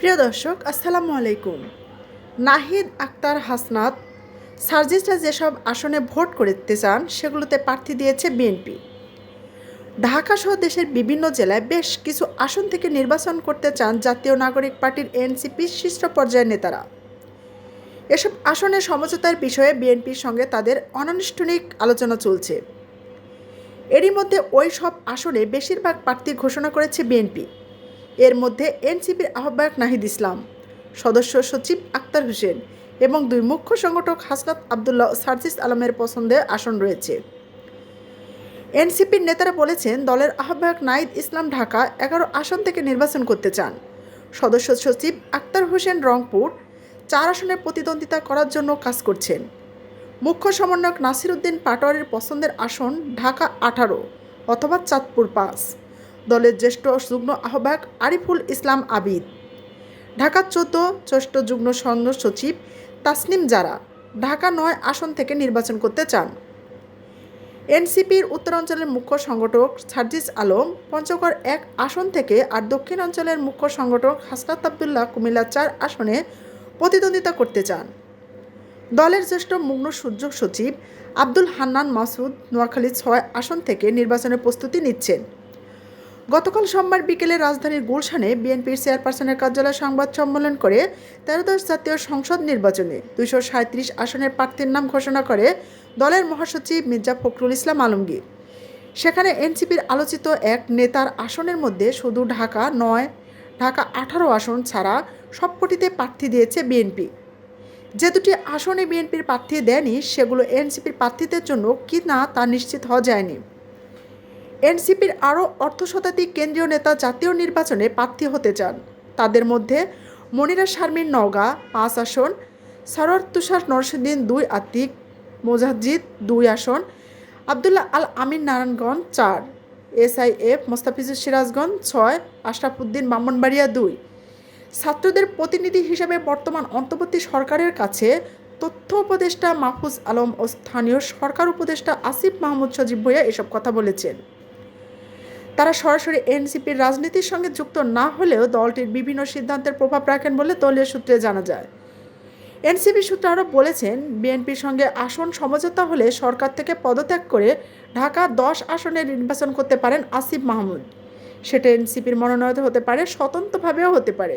প্রিয় দর্শক, আসসালামু আলাইকুম। নাহিদ আক্তার হাসনাত, সার্জিসরা যেসব আসনে ভোট করতে চান, সেগুলোতে প্রার্থী দিয়েছে বিএনপি। ঢাকা সহ দেশের বিভিন্ন জেলায় বেশ কিছু আসন থেকে নির্বাচন করতে চান জাতীয় নাগরিক পার্টির এনসিপি শীর্ষ পর্যায়ের নেতারা। এসব আসনে সমঝোতার বিষয়ে বিএনপির সঙ্গে তাদের অনানুষ্ঠানিক আলোচনা চলছে। এরই মধ্যে ওই সব আসনে বেশিরভাগ প্রার্থী ঘোষণা করেছে বিএনপি। এর মধ্যে এনসিপির আহ্বায়ক নাহিদ ইসলাম, সদস্য সচিব আক্তার হোসেন এবং দুই মুখ্য সংগঠক হাসনাত আবদুল্লাহ সার্জিস আলমের পছন্দে আসন রয়েছে। এনসিপির নেতারা বলেছেন, দলের আহ্বায়ক নাহিদ ইসলাম ঢাকা এগারো আসন থেকে নির্বাচন করতে চান। সদস্য সচিব আক্তার হোসেন রংপুর চার আসনে প্রতিদ্বন্দ্বিতা করার জন্য কাজ করছেন। মুখ্য সমন্বয়ক নাসির উদ্দিন পাটোয়ারির পছন্দের আসন ঢাকা আঠারো অথবা চাঁদপুর পাঁচ। দলের জ্যেষ্ঠ যুগ্ম আহ্বায়ক আরিফুল ইসলাম আবিদ। ঢাকা চোদ্দ জ্যেষ্ঠ যুগ্ম সৈন্য সচিব তাসনিম জারা ঢাকা নয় আসন থেকে নির্বাচন করতে চান। এনসিপির উত্তরাঞ্চলের মুখ্য সংগঠক সার্জিস আলম, পঞ্চগড় এক আসন থেকে আর দক্ষিণাঞ্চলের মুখ্য সংগঠক হাসনাত আবদুল্লাহ কুমিল্লা চার আসনে প্রতিদ্বন্দ্বিতা করতে চান। দলের জ্যেষ্ঠ মুগ্ন সূর্য সচিব আব্দুল হান্নান মাসুদ নোয়াখালী ছয় আসন থেকে নির্বাচনের প্রস্তুতি নিচ্ছেন। গতকাল সোমবার বিকেলে রাজধানীর গুলশানে বিএনপির চেয়ারপারসনের কার্যালয় সংবাদ সম্মেলন করে তেরোদশ জাতীয় সংসদ নির্বাচনে দুইশো সাঁত্রিশ আসনের প্রার্থীর নাম ঘোষণা করে দলের মহাসচিব মির্জা ফখরুল ইসলাম আলমগীর। সেখানে এনসিপির আলোচিত এক নেতার আসনের মধ্যে শুধু ঢাকা নয়, ঢাকা আঠারো আসন ছাড়া সবকটিতে প্রার্থী দিয়েছে বিএনপি। যে দুটি আসনে বিএনপির প্রার্থী দেয়নি, সেগুলো এনসিপির প্রার্থীদের জন্য কি না তা নিশ্চিত হওয়া যায়নি। এনসিপির আরও অর্ধশতাধিক কেন্দ্রীয় নেতা জাতীয় নির্বাচনে প্রার্থী হতে চান। তাদের মধ্যে মনিরা শারমিন নওগাঁ, পাঁচ আসন, সরোয়ার তুষার নরসিদ্দিন দুই আতিক মোজাহিদ দুই আসন, আবদুল্লাহ আল আমিন নারায়ণগঞ্জ চার, এসআইএফ মোস্তাফিজুর সিরাজগঞ্জ ছয়, আশরাফুদ্দিন ব্রাহ্মণবাড়িয়া দুই। ছাত্রদের প্রতিনিধি হিসেবে বর্তমান অন্তর্বর্তী সরকারের কাছে তথ্য উপদেষ্টা মাহফুজ আলম ও স্থানীয় সরকার উপদেষ্টা আসিফ মাহমুদ সজীব ভুইয়া এসব কথা বলেছেন। তারা সরাসরি এনসিপির রাজনীতির সঙ্গে যুক্ত না হলেও দলটির বিভিন্ন সিদ্ধান্তের প্রভাব রাখেন বলে দলীয় সূত্রে জানা যায়। এনসিপি সূত্র আরও বলেছেন, বিএনপির সঙ্গে আসন সমঝোতা হলে সরকার থেকে পদত্যাগ করে ঢাকা দশ আসনে নির্বাচন করতে পারেন আসিফ মাহমুদ। সেটা এনসিপির মনোনয়ন হতে পারে, স্বতন্ত্রভাবেও হতে পারে।